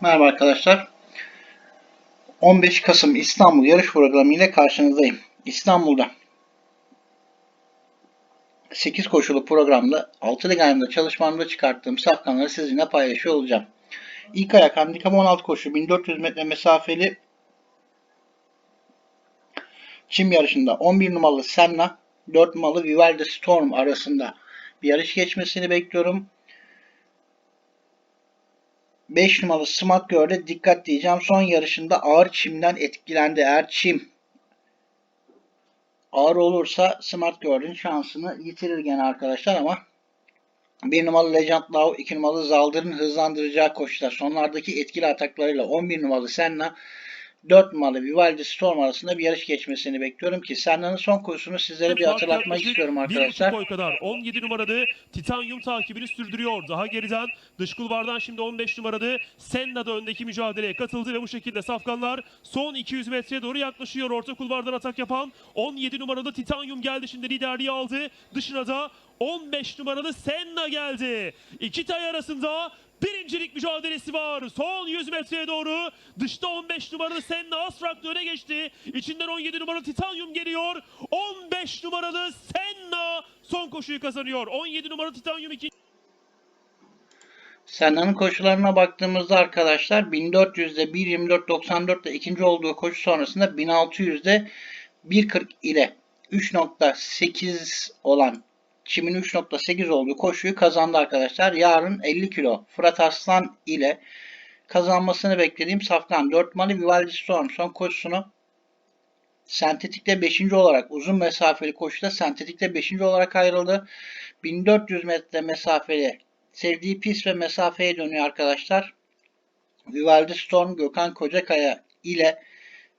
Merhaba arkadaşlar. 15 Kasım İstanbul yarış programı ile karşınızdayım. İstanbul'da 8 koşulu programda 6 lig ayında çalışmamda çıkarttığım safkanları sizinle paylaşıyor olacağım. İlk ayak handikap 16 koşu 1400 metre mesafeli çim yarışında 11 numaralı Senna 4 numaralı Vivaldi Storm arasında bir yarış geçmesini bekliyorum. 5 numaralı Smart Girl'de dikkat diyeceğim. Son yarışında ağır çimden etkilendi. Eğer çim ağır olursa Smart Girl'ün şansını yitirir gene arkadaşlar ama 1 numaralı Legend Love, 2 numaralı Zaldır'ın hızlandıracağı koşuda sonlardaki etkili ataklarıyla 11 numaralı Senna 4 numaralı Vivaldi Storm arasında bir yarış geçmesini bekliyorum ki Senna'nın son koşusunu sizlere bir hatırlatmak istiyorum arkadaşlar. boy kadar 17 numaralı Titanium takibini sürdürüyor. Daha geriden dış kulvardan şimdi 15 numaralı Senna da öndeki mücadeleye katıldı ve bu şekilde Safkanlar son 200 metreye doğru yaklaşıyor. Orta kulvardan atak yapan 17 numaralı Titanium geldi şimdi liderliği aldı. Dışına da 15 numaralı Senna geldi. İki tay arasında birincilik mücadelesi var. Son 100 metreye doğru dışta 15 numaralı Senna Asfrak'ta öne geçti. İçinden 17 numaralı Titanium geliyor. 15 numaralı Senna son koşuyu kazanıyor. 17 numaralı Titanium ikinci. Senna'nın koşularına baktığımızda arkadaşlar 1400'de 1.24.94'te ikinci olduğu koşu sonrasında 1600'de 1.40 ile 3.8 olan Çim'in 3.8 olduğu koşuyu kazandı arkadaşlar. Yarın 50 kilo Fırat Aslan ile kazanmasını beklediğim Safkan 4 Mali Vivaldi Storm son koşusunu sentetikte 5. olarak uzun mesafeli koşuda sentetikte 5. olarak ayrıldı. 1400 metre mesafeli sevdiği pist ve mesafeye dönüyor arkadaşlar. Vivaldi Storm Gökhan Kocakaya ile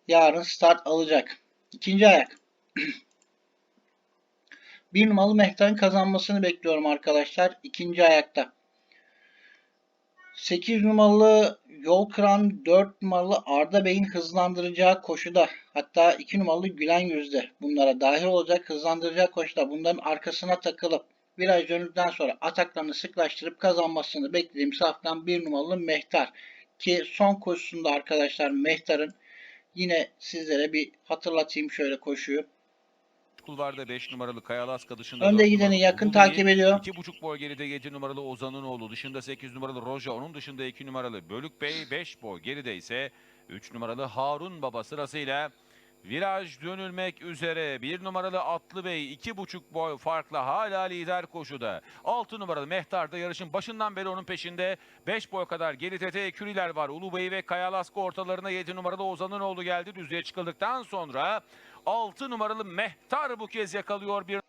yarın start alacak. İkinci ayak. Bir numaralı Mehter'in kazanmasını bekliyorum arkadaşlar. İkinci ayakta. 8 numaralı Yol Kıran 4 numaralı Arda Bey'in hızlandıracağı koşuda hatta 2 numaralı Gülen Yüzde bunlara dahil olacak hızlandıracağı koşuda bunların arkasına takılıp viraj döndükten sonra ataklarını sıklaştırıp kazanmasını beklediğim saftan 1 numaralı Mehter ki son koşusunda arkadaşlar Mehter'in yine sizlere bir hatırlatayım şöyle koşuyu. Kulvarda 5 numaralı Kayalaska dışında Önde gideni yakın takip ediyor. 2,5 boy geride 7 numaralı Ozan'ın oğlu dışında 8 numaralı Roja onun dışında 2 numaralı Bölük Bey 5 boy geride ise 3 numaralı Harun Baba sırasıyla viraj dönülmek üzere 1 numaralı Atlı Bey 2,5 boy farkla hala lider koşuda. 6 numaralı Mehtar da yarışın başından beri onun peşinde 5 boy kadar geri tete eküriler var. Ulu Bey ve Kayalaska ortalarına 7 numaralı Ozan'ın oğlu geldi. Düzlüğe çıkıldıktan sonra 6 numaralı Mehtar bu kez yakalıyor bir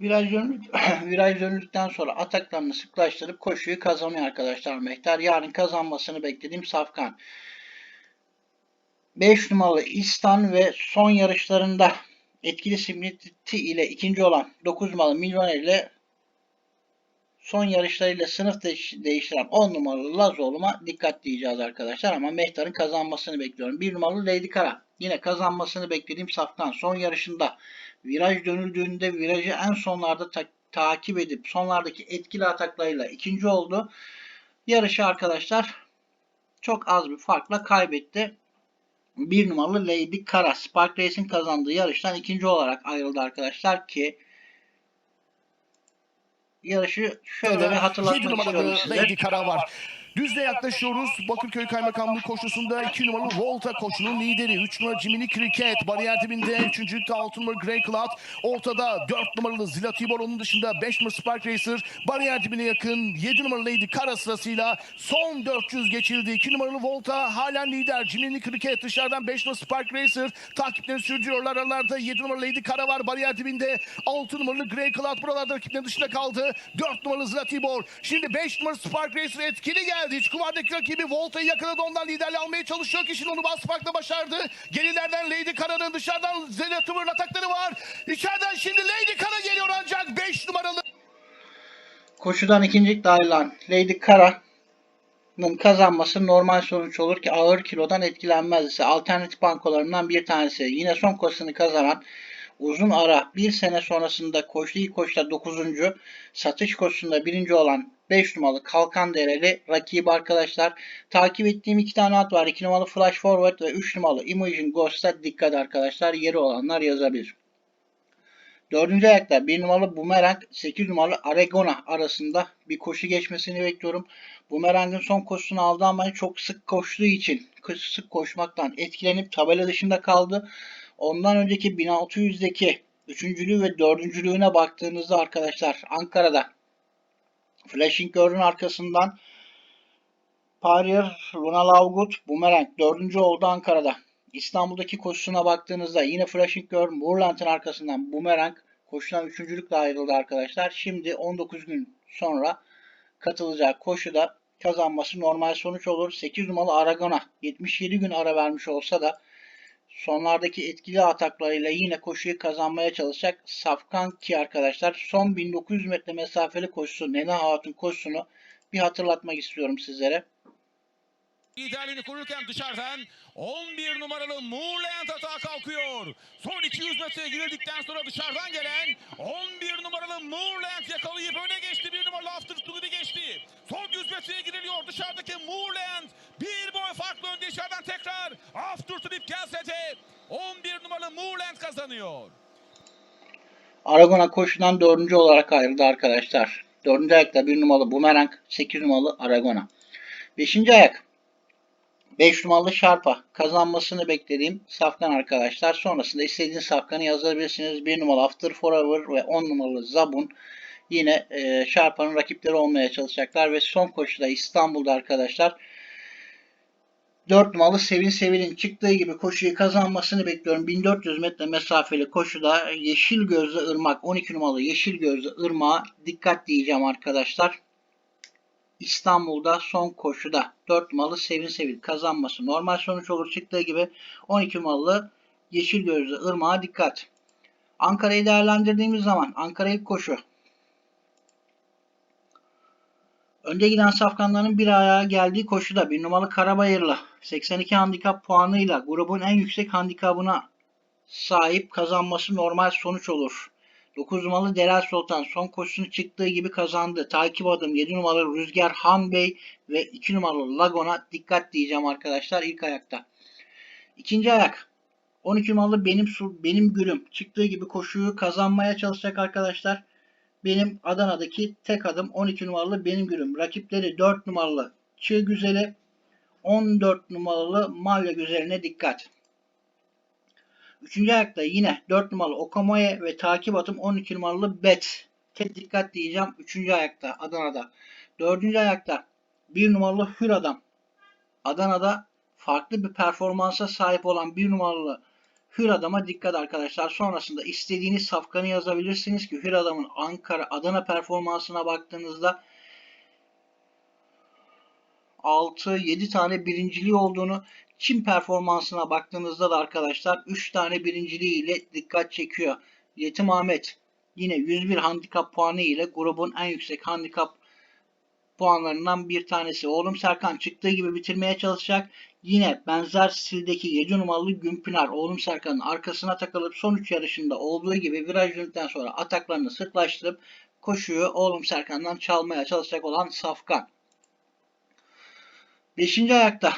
Viraj, dönük, viraj döndükten sonra ataklarını sıklaştırıp koşuyu kazanıyor arkadaşlar Mehter. Yarın kazanmasını beklediğim Safkan. 5 numaralı İstan ve son yarışlarında etkili simliti ile ikinci olan 9 numaralı Milyoner ile son yarışlarıyla sınıf değiş- değiştiren 10 numaralı Lazoğlu'ma dikkat diyeceğiz arkadaşlar. Ama Mehtar'ın kazanmasını bekliyorum. 1 numaralı Lady Kara. Yine kazanmasını beklediğim Safkan. Son yarışında viraj dönüldüğünde virajı en sonlarda ta- takip edip sonlardaki etkili ataklarıyla ikinci oldu. Yarışı arkadaşlar çok az bir farkla kaybetti. Bir numaralı Lady Kara Spark Race'in kazandığı yarıştan ikinci olarak ayrıldı arkadaşlar ki yarışı şöyle bir 7 hatırlatmak istiyorum numaralı size. Lady Kara var. Düzle yaklaşıyoruz. Bakırköy Kaymakamlığı koşusunda 2 numaralı Volta koşunun lideri. 3 numaralı Jiminy Cricket. Bariyer dibinde 3. ligde 6 numaralı Grey Cloud. Ortada 4 numaralı Zila Tibor. Onun dışında 5 numaralı Spark Racer. Bariyer dibine yakın 7 numaralı Lady Kara sırasıyla son 400 geçildi. 2 numaralı Volta halen lider. Jiminy Cricket dışarıdan 5 numaralı Spark Racer. Takiplerini sürdürüyorlar. Aralarda 7 numaralı Lady Kara var. Bariyer dibinde 6 numaralı Grey Cloud. Buralarda rakiplerin dışında kaldı. 4 numaralı Zila Tibor. Şimdi 5 numaralı Spark Racer etkili geldi. İç kuvardaki rakibi Volta'yı yakaladı. Ondan liderliği almaya çalışıyor ki şimdi onu basmakla başardı. Gerilerden Lady Kara'nın dışarıdan Zila Tibor'un atakları var. İçeriden şimdi Lady Kara geliyor ancak 5 numaralı Koşudan ikinci dahil Lady Kara'nın kazanması normal sonuç olur ki ağır kilodan etkilenmez ise alternatif bankolarından bir tanesi. Yine son koşusunu kazanan uzun ara bir sene sonrasında koştu ilk koşta 9. satış koşusunda birinci olan 5 numaralı Kalkan Dereli rakibi arkadaşlar. Takip ettiğim iki tane at var. 2 numaralı Flash Forward ve 3 numaralı Imagine Ghost'a dikkat arkadaşlar. Yeri olanlar yazabilir. Dördüncü ayakta 1 numaralı Boomerang 8 numaralı Aregona arasında bir koşu geçmesini bekliyorum. Boomerang'ın son koşusunu aldı ama çok sık koştuğu için sık koşmaktan etkilenip tabela dışında kaldı. Ondan önceki 1600'deki üçüncülüğü ve dördüncülüğüne baktığınızda arkadaşlar Ankara'da Flashing Girl'ün arkasından Parier, Luna Lavgut, Boomerang dördüncü oldu Ankara'da. İstanbul'daki koşusuna baktığınızda yine Flashing Girl, Moorland'ın arkasından Boomerang koşudan üçüncülükle ayrıldı arkadaşlar. Şimdi 19 gün sonra katılacak koşuda kazanması normal sonuç olur. 8 numaralı Aragona 77 gün ara vermiş olsa da sonlardaki etkili ataklarıyla yine koşuyu kazanmaya çalışacak Safkan ki arkadaşlar son 1900 metre mesafeli koşusu Nena Hatun koşusunu bir hatırlatmak istiyorum sizlere. Liderliğini korurken dışarıdan 11 numaralı Moorland atağa kalkıyor. Son 200 metreye girildikten sonra dışarıdan gelen 11 numaralı Moorland yakalayıp öne geçti. 1 numaralı After Study'ni geçti. Son 100 metreye giriliyor. Dışarıdaki Moorland bir boy farklı önde içeriden tekrar After Study gelse de 11 numaralı Moorland kazanıyor. Aragona koşudan dördüncü olarak ayrıldı arkadaşlar. Dördüncü ayakta bir numaralı Boomerang, 8 numaralı Aragona. Beşinci ayak 5 numaralı Şarpa kazanmasını beklediğim safkan arkadaşlar. Sonrasında istediğiniz safkanı yazabilirsiniz. 1 numaralı After Forever ve 10 numaralı Zabun yine e, Şarpa'nın rakipleri olmaya çalışacaklar ve son koşuda İstanbul'da arkadaşlar 4 numaralı Sevin Sevin'in çıktığı gibi koşuyu kazanmasını bekliyorum. 1400 metre mesafeli koşuda Yeşil Gözlü Irmak 12 numaralı Yeşil Gözlü Irmak'a dikkat diyeceğim arkadaşlar. İstanbul'da son koşuda 4 numaralı Sevin Sevil kazanması normal sonuç olur çıktığı gibi 12 numaralı Yeşil Gözlü Irmak'a dikkat. Ankara'yı değerlendirdiğimiz zaman Ankara ilk koşu. Önde giden safkanların bir ayağa geldiği koşuda bir numaralı Karabayır'la 82 handikap puanıyla grubun en yüksek handikabına sahip kazanması normal sonuç olur. 9 numaralı Delal Sultan son koşusunu çıktığı gibi kazandı. Takip adım 7 numaralı Rüzgar Han Bey ve 2 numaralı Lagon'a dikkat diyeceğim arkadaşlar ilk ayakta. İkinci ayak 12 numaralı Benim Benim Gülüm çıktığı gibi koşuyu kazanmaya çalışacak arkadaşlar. Benim Adana'daki tek adım 12 numaralı Benim Gülüm. Rakipleri 4 numaralı Çığ Güzeli 14 numaralı Malya Güzeline dikkat. Üçüncü ayakta yine 4 numaralı Okamoye ve takip atım 12 numaralı Bet. Tek dikkat diyeceğim. Üçüncü ayakta Adana'da. Dördüncü ayakta 1 numaralı Hür Adam. Adana'da farklı bir performansa sahip olan 1 numaralı Hür Adam'a dikkat arkadaşlar. Sonrasında istediğiniz safkanı yazabilirsiniz ki Hür Adam'ın Ankara Adana performansına baktığınızda 6-7 tane birinciliği olduğunu Çin performansına baktığınızda da arkadaşlar 3 tane birinciliği ile dikkat çekiyor. Yetim Ahmet yine 101 handikap puanı ile grubun en yüksek handikap puanlarından bir tanesi. Oğlum Serkan çıktığı gibi bitirmeye çalışacak. Yine benzer stildeki 7 numaralı Günpınar oğlum Serkan'ın arkasına takılıp son 3 yarışında olduğu gibi viraj döndükten sonra ataklarını sıklaştırıp koşuyu oğlum Serkan'dan çalmaya çalışacak olan Safkan. 5. ayakta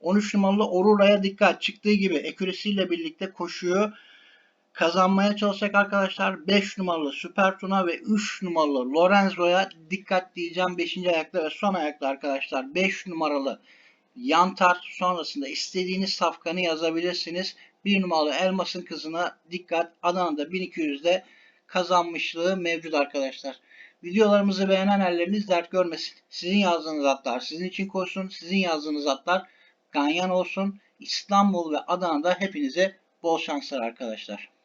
13 numaralı Aurora'ya dikkat. Çıktığı gibi ekürisiyle birlikte koşuyu kazanmaya çalışacak arkadaşlar. 5 numaralı Süper Tuna ve 3 numaralı Lorenzo'ya dikkat diyeceğim. 5. ayakta ve son ayakta arkadaşlar. 5 numaralı Yantar sonrasında istediğiniz safkanı yazabilirsiniz. 1 numaralı Elmas'ın kızına dikkat. Adana'da 1200'de kazanmışlığı mevcut arkadaşlar. Videolarımızı beğenen elleriniz dert görmesin. Sizin yazdığınız atlar sizin için koşsun. Sizin yazdığınız atlar ganyan olsun. İstanbul ve Adana'da hepinize bol şanslar arkadaşlar.